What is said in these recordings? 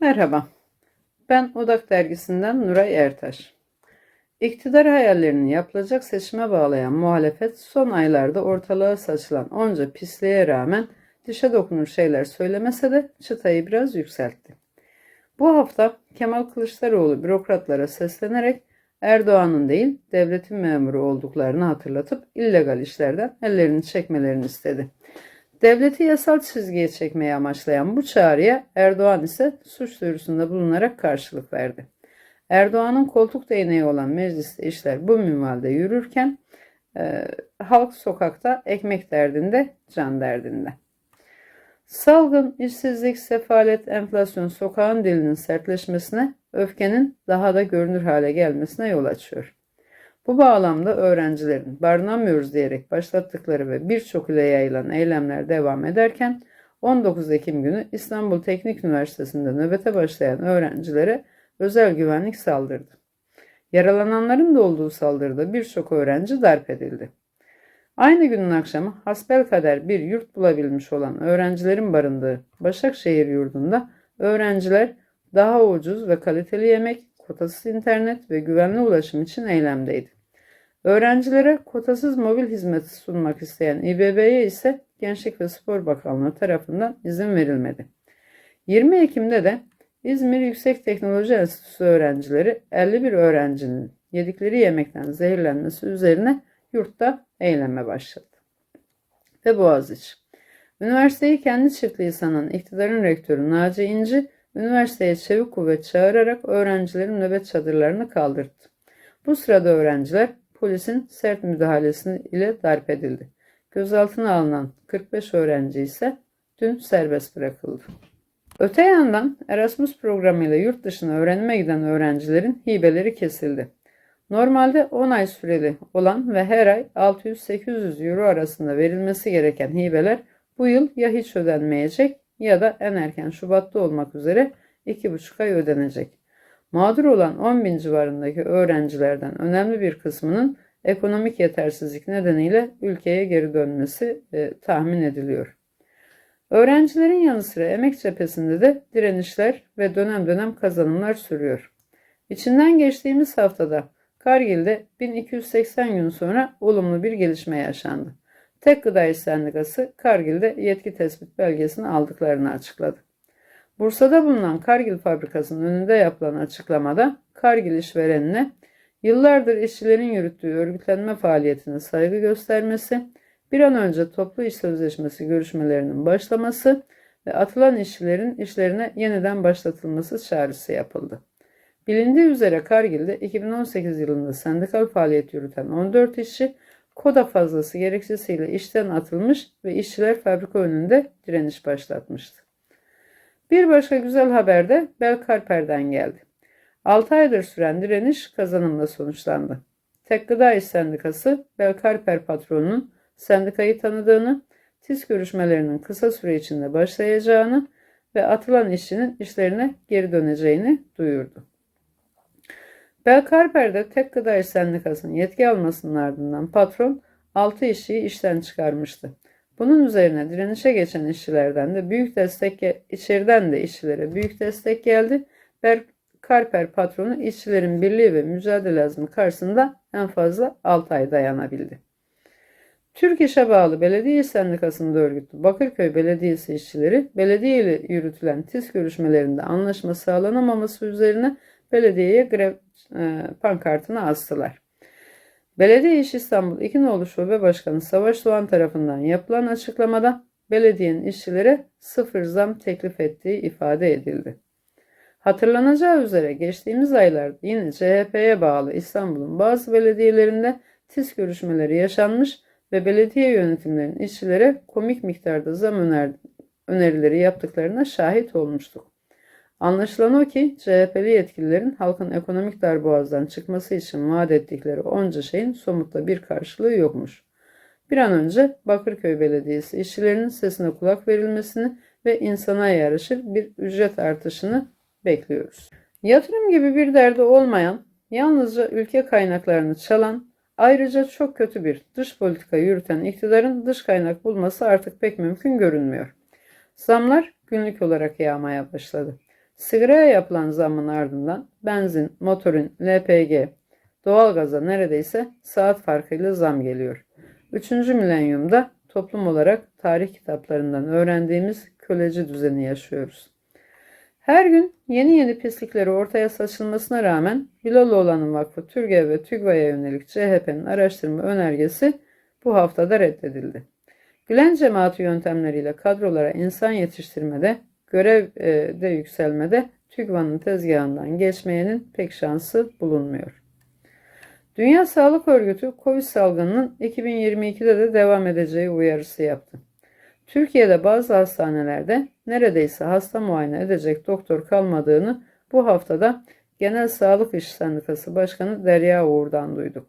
Merhaba, ben Odak Dergisi'nden Nuray Ertaş. İktidar hayallerini yapılacak seçime bağlayan muhalefet son aylarda ortalığa saçılan onca pisliğe rağmen dişe dokunur şeyler söylemese de çıtayı biraz yükseltti. Bu hafta Kemal Kılıçdaroğlu bürokratlara seslenerek Erdoğan'ın değil devletin memuru olduklarını hatırlatıp illegal işlerden ellerini çekmelerini istedi. Devleti yasal çizgiye çekmeyi amaçlayan bu çağrıya Erdoğan ise suç duyurusunda bulunarak karşılık verdi. Erdoğan'ın koltuk değneği olan mecliste işler bu minvalde yürürken e, halk sokakta ekmek derdinde, can derdinde. Salgın, işsizlik, sefalet, enflasyon sokağın dilinin sertleşmesine, öfkenin daha da görünür hale gelmesine yol açıyor. Bu bağlamda öğrencilerin barınamıyoruz diyerek başlattıkları ve birçok ile yayılan eylemler devam ederken 19 Ekim günü İstanbul Teknik Üniversitesi'nde nöbete başlayan öğrencilere özel güvenlik saldırdı. Yaralananların da olduğu saldırıda birçok öğrenci darp edildi. Aynı günün akşamı hasbelkader bir yurt bulabilmiş olan öğrencilerin barındığı Başakşehir yurdunda öğrenciler daha ucuz ve kaliteli yemek, kotasız internet ve güvenli ulaşım için eylemdeydi. Öğrencilere kotasız mobil hizmeti sunmak isteyen İBB'ye ise Gençlik ve Spor Bakanlığı tarafından izin verilmedi. 20 Ekim'de de İzmir Yüksek Teknoloji Enstitüsü öğrencileri 51 öğrencinin yedikleri yemekten zehirlenmesi üzerine yurtta eyleme başladı. Ve Boğaziçi. Üniversiteyi kendi çiftliği sanan iktidarın rektörü Naci İnci, üniversiteye çevik kuvvet çağırarak öğrencilerin nöbet çadırlarını kaldırdı. Bu sırada öğrenciler polisin sert müdahalesi ile darp edildi. Gözaltına alınan 45 öğrenci ise dün serbest bırakıldı. Öte yandan Erasmus programıyla yurt dışına öğrenime giden öğrencilerin hibeleri kesildi. Normalde 10 ay süreli olan ve her ay 600-800 euro arasında verilmesi gereken hibeler bu yıl ya hiç ödenmeyecek ya da en erken Şubat'ta olmak üzere 2,5 ay ödenecek. Mağdur olan 10 bin civarındaki öğrencilerden önemli bir kısmının ekonomik yetersizlik nedeniyle ülkeye geri dönmesi e, tahmin ediliyor. Öğrencilerin yanı sıra emek cephesinde de direnişler ve dönem dönem kazanımlar sürüyor. İçinden geçtiğimiz haftada Kargil'de 1280 gün sonra olumlu bir gelişme yaşandı. Tek Gıda İş Sendikası Kargil'de yetki tespit belgesini aldıklarını açıkladı. Bursa'da bulunan Kargil fabrikasının önünde yapılan açıklamada Kargil işverenine yıllardır işçilerin yürüttüğü örgütlenme faaliyetine saygı göstermesi, bir an önce toplu iş sözleşmesi görüşmelerinin başlaması ve atılan işçilerin işlerine yeniden başlatılması çağrısı yapıldı. Bilindiği üzere Kargil'de 2018 yılında sendikal faaliyet yürüten 14 işçi koda fazlası gerekçesiyle işten atılmış ve işçiler fabrika önünde direniş başlatmıştı. Bir başka güzel haber de Belkarper'den geldi. 6 aydır süren direniş kazanımla sonuçlandı. Tek Gıda İş Sendikası Belkarper patronunun sendikayı tanıdığını, TİS görüşmelerinin kısa süre içinde başlayacağını ve atılan işçinin işlerine geri döneceğini duyurdu. Belkarper'de Tek Gıda İş Sendikası'nın yetki almasının ardından patron 6 işçiyi işten çıkarmıştı. Bunun üzerine direnişe geçen işçilerden de büyük destek içeriden de işçilere büyük destek geldi. Berkarper patronu işçilerin birliği ve mücadele azmi karşısında en fazla 6 ay dayanabildi. Türk İş'e bağlı Belediye Sendikası'nda örgütlü Bakırköy Belediyesi işçileri belediye ile yürütülen TİS görüşmelerinde anlaşma sağlanamaması üzerine belediyeye grev e, pankartını astılar. Belediye İş İstanbul İkinoğlu Şube Başkanı Savaş Doğan tarafından yapılan açıklamada belediyenin işçilere sıfır zam teklif ettiği ifade edildi. Hatırlanacağı üzere geçtiğimiz aylarda yine CHP'ye bağlı İstanbul'un bazı belediyelerinde TİS görüşmeleri yaşanmış ve belediye yönetimlerinin işçilere komik miktarda zam öner önerileri yaptıklarına şahit olmuştuk. Anlaşılan o ki CHP'li yetkililerin halkın ekonomik darboğazdan çıkması için vaat ettikleri onca şeyin somutta bir karşılığı yokmuş. Bir an önce Bakırköy Belediyesi işçilerinin sesine kulak verilmesini ve insana yarışır bir ücret artışını bekliyoruz. Yatırım gibi bir derdi olmayan, yalnızca ülke kaynaklarını çalan, ayrıca çok kötü bir dış politika yürüten iktidarın dış kaynak bulması artık pek mümkün görünmüyor. Zamlar günlük olarak yağmaya başladı. Sigaraya yapılan zammın ardından benzin, motorin, LPG, doğalgaza neredeyse saat farkıyla zam geliyor. Üçüncü milenyumda toplum olarak tarih kitaplarından öğrendiğimiz köleci düzeni yaşıyoruz. Her gün yeni yeni pislikleri ortaya saçılmasına rağmen Biloğluoğlan'ın Vakfı TÜRGEV ve TÜGVA'ya yönelik CHP'nin araştırma önergesi bu haftada reddedildi. Gülen cemaati yöntemleriyle kadrolara insan yetiştirmede, görevde yükselmede TÜGVA'nın tezgahından geçmeyenin pek şansı bulunmuyor. Dünya Sağlık Örgütü COVID salgınının 2022'de de devam edeceği uyarısı yaptı. Türkiye'de bazı hastanelerde neredeyse hasta muayene edecek doktor kalmadığını bu haftada Genel Sağlık İş Sendikası Başkanı Derya Uğur'dan duyduk.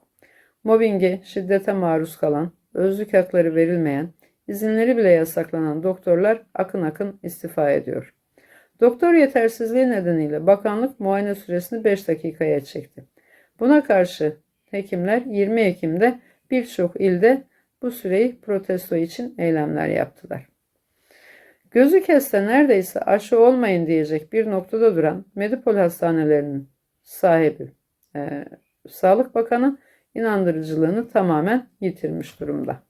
Mobbinge, şiddete maruz kalan, özlük hakları verilmeyen, izinleri bile yasaklanan doktorlar akın akın istifa ediyor. Doktor yetersizliği nedeniyle bakanlık muayene süresini 5 dakikaya çekti. Buna karşı hekimler 20 Ekim'de birçok ilde bu süreyi protesto için eylemler yaptılar. Gözü keste neredeyse aşı olmayın diyecek bir noktada duran Medipol hastanelerinin sahibi e, Sağlık Bakanı inandırıcılığını tamamen yitirmiş durumda.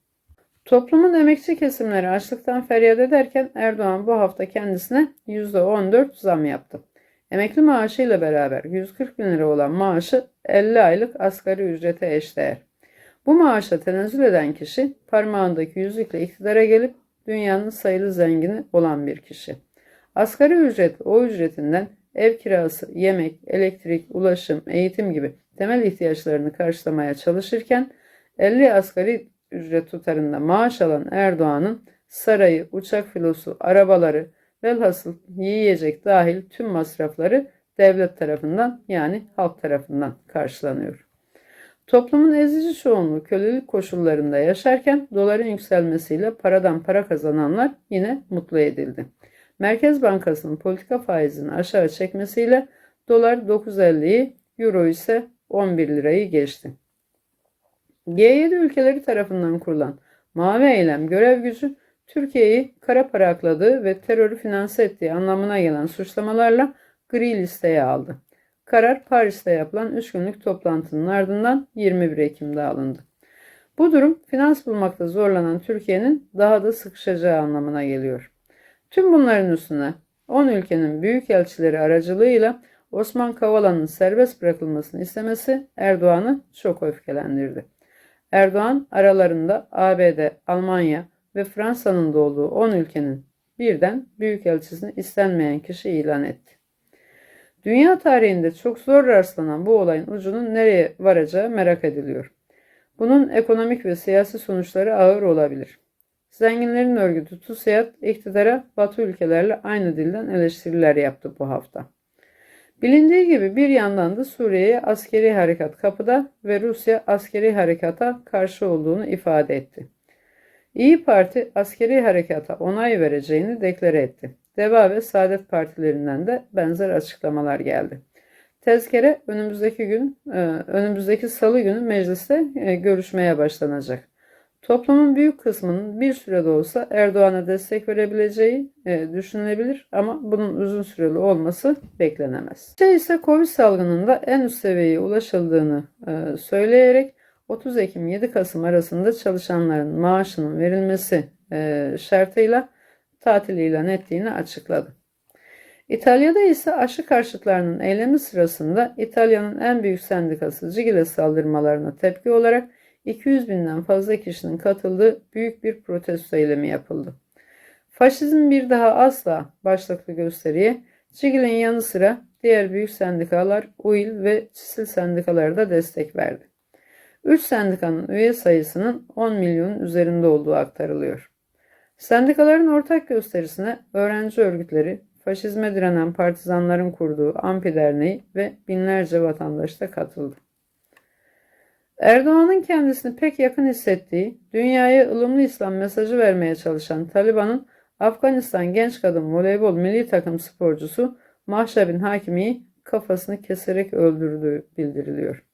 Toplumun emekçi kesimleri açlıktan feryat ederken Erdoğan bu hafta kendisine %14 zam yaptı. Emekli maaşıyla beraber 140 bin lira olan maaşı 50 aylık asgari ücrete eşdeğer. Bu maaşa tenezzül eden kişi parmağındaki yüzükle iktidara gelip dünyanın sayılı zengini olan bir kişi. Asgari ücret o ücretinden ev kirası, yemek, elektrik, ulaşım, eğitim gibi temel ihtiyaçlarını karşılamaya çalışırken 50 asgari ücret tutarında maaş alan Erdoğan'ın sarayı, uçak filosu, arabaları, velhasıl yiyecek dahil tüm masrafları devlet tarafından yani halk tarafından karşılanıyor. Toplumun ezici çoğunluğu kölelik koşullarında yaşarken doların yükselmesiyle paradan para kazananlar yine mutlu edildi. Merkez Bankası'nın politika faizini aşağı çekmesiyle dolar 9.50'yi, euro ise 11 lirayı geçti. G7 ülkeleri tarafından kurulan Mavi Eylem görev gücü Türkiye'yi kara para akladığı ve terörü finanse ettiği anlamına gelen suçlamalarla gri listeye aldı. Karar Paris'te yapılan 3 günlük toplantının ardından 21 Ekim'de alındı. Bu durum finans bulmakta zorlanan Türkiye'nin daha da sıkışacağı anlamına geliyor. Tüm bunların üstüne 10 ülkenin büyükelçileri aracılığıyla Osman Kavala'nın serbest bırakılmasını istemesi Erdoğan'ı çok öfkelendirdi. Erdoğan aralarında ABD, Almanya ve Fransa'nın da olduğu 10 ülkenin birden büyükelçisini istenmeyen kişi ilan etti. Dünya tarihinde çok zor rastlanan bu olayın ucunun nereye varacağı merak ediliyor. Bunun ekonomik ve siyasi sonuçları ağır olabilir. Zenginlerin örgütü TÜSİAD iktidara Batı ülkelerle aynı dilden eleştiriler yaptı bu hafta. Bilindiği gibi bir yandan da Suriye'ye askeri harekat kapıda ve Rusya askeri harekata karşı olduğunu ifade etti. İyi Parti askeri harekata onay vereceğini deklare etti. DEVA ve Saadet Partilerinden de benzer açıklamalar geldi. Tezkere önümüzdeki gün, e, önümüzdeki salı günü mecliste e, görüşmeye başlanacak. Toplumun büyük kısmının bir sürede olsa Erdoğan'a destek verebileceği e, düşünülebilir ama bunun uzun süreli olması beklenemez. Şey ise Covid salgınında en üst seviyeye ulaşıldığını söyleyerek 30 Ekim 7 Kasım arasında çalışanların maaşının verilmesi şartıyla tatil ilan ettiğini açıkladı. İtalya'da ise aşı karşıtlarının eylemi sırasında İtalya'nın en büyük sendikası Cigile saldırmalarına tepki olarak 200 binden fazla kişinin katıldığı büyük bir protesto eylemi yapıldı. Faşizm bir daha asla başlıklı gösteriye Cigile'nin yanı sıra diğer büyük sendikalar UİL ve Çisil sendikaları da destek verdi. 3 sendikanın üye sayısının 10 milyonun üzerinde olduğu aktarılıyor. Sendikaların ortak gösterisine öğrenci örgütleri, faşizme direnen partizanların kurduğu Ampi Derneği ve binlerce vatandaş da katıldı. Erdoğan'ın kendisini pek yakın hissettiği, dünyaya ılımlı İslam mesajı vermeye çalışan Taliban'ın Afganistan genç kadın voleybol milli takım sporcusu Mahşabin Hakimi'yi kafasını keserek öldürdüğü bildiriliyor.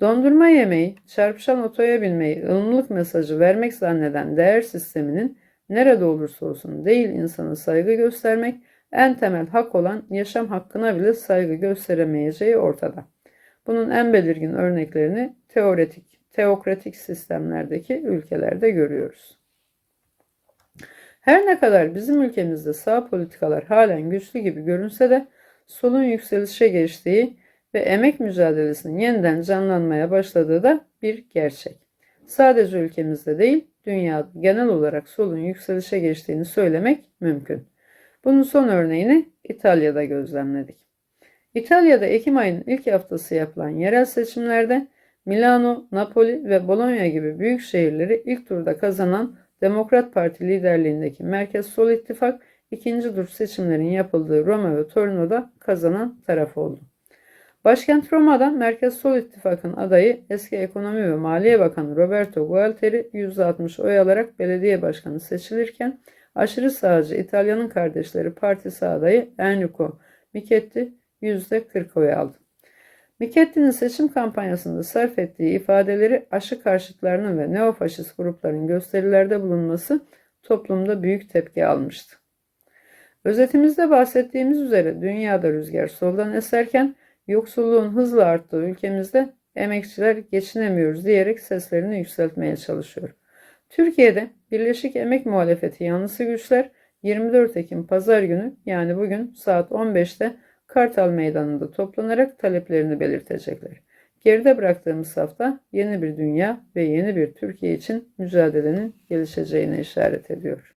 Dondurma yemeği, çarpışan otoya binmeyi ılımlılık mesajı vermek zanneden değer sisteminin nerede olursa olsun değil insana saygı göstermek, en temel hak olan yaşam hakkına bile saygı gösteremeyeceği ortada. Bunun en belirgin örneklerini teoretik, teokratik sistemlerdeki ülkelerde görüyoruz. Her ne kadar bizim ülkemizde sağ politikalar halen güçlü gibi görünse de solun yükselişe geçtiği ve emek mücadelesinin yeniden canlanmaya başladığı da bir gerçek. Sadece ülkemizde değil, dünyada genel olarak solun yükselişe geçtiğini söylemek mümkün. Bunun son örneğini İtalya'da gözlemledik. İtalya'da Ekim ayının ilk haftası yapılan yerel seçimlerde Milano, Napoli ve Bologna gibi büyük şehirleri ilk turda kazanan Demokrat Parti liderliğindeki Merkez Sol İttifak ikinci tur seçimlerin yapıldığı Roma ve Torino'da kazanan taraf oldu. Başkent Roma'da Merkez Sol İttifak'ın adayı eski Ekonomi ve Maliye Bakanı Roberto Gualteri %60 oy alarak belediye başkanı seçilirken aşırı sağcı İtalya'nın kardeşleri partisi adayı Enrico Michetti %40 oy aldı. Miketti'nin seçim kampanyasında sarf ettiği ifadeleri aşı karşıtlarının ve neofaşist grupların gösterilerde bulunması toplumda büyük tepki almıştı. Özetimizde bahsettiğimiz üzere dünyada rüzgar soldan eserken yoksulluğun hızla arttığı ülkemizde emekçiler geçinemiyoruz diyerek seslerini yükseltmeye çalışıyor. Türkiye'de Birleşik Emek Muhalefeti yanlısı güçler 24 Ekim Pazar günü yani bugün saat 15'te Kartal Meydanı'nda toplanarak taleplerini belirtecekler. Geride bıraktığımız hafta yeni bir dünya ve yeni bir Türkiye için mücadelenin gelişeceğine işaret ediyor.